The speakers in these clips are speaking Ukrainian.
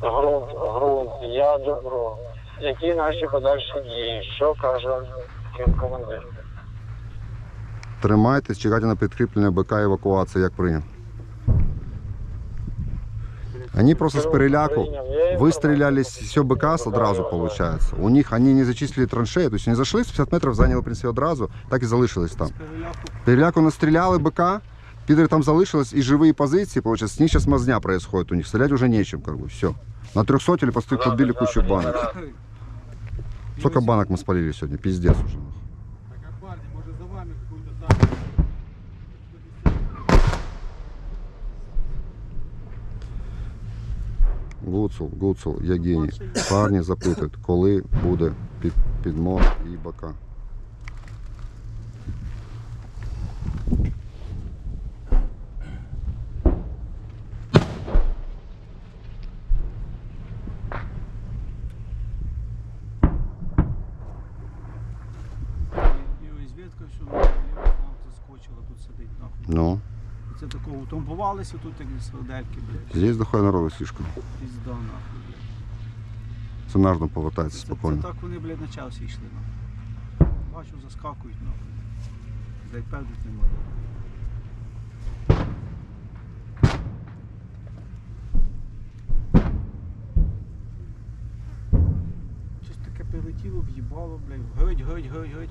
грунт, грунт, я добро. Які наші подальші дії? Що каже командир? Тримайтесь, чекайте на підкріплення БК евакуація, як прийняв. Они просто с переляку выстреляли с все БК одразу, получается. У них они не зачислили траншеї, тобто вони зайшли з 50 метрів, зайняли в принципі одразу, так і залишились там. Переляку настріляли БК, підери там залишились і живі позиції, получается, с них сейчас мазня происходит у них, стрелять уже нечем, как бы, все. На 300 или посты подбили кучу банок. Сколько банок мы спалили сегодня, пиздец уже. Так, а парни, может за вами какую-то там... Гуцул, Гуцул, я геній. Парні запитують, коли буде під, підмог і бока. І що на ліво заскочила, тут сидить нахуй. Ну, Це такого утрамбувалися тут, як сладельки, блядь. здесь доходить народу слишком. Пізда нахуй, блядь. Це наш дом повертається Це, спокійно. це так вони, блядь, на час йшли, нахуй. Бачу, заскакують, нахуй. Блядь, певдить не. Щось таке прилетіло, в'їбало, блядь. Геть, геть, геть, геть.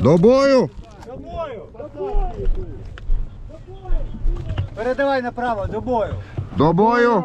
До бою! До бою! Передавай направо, до бою! До бою!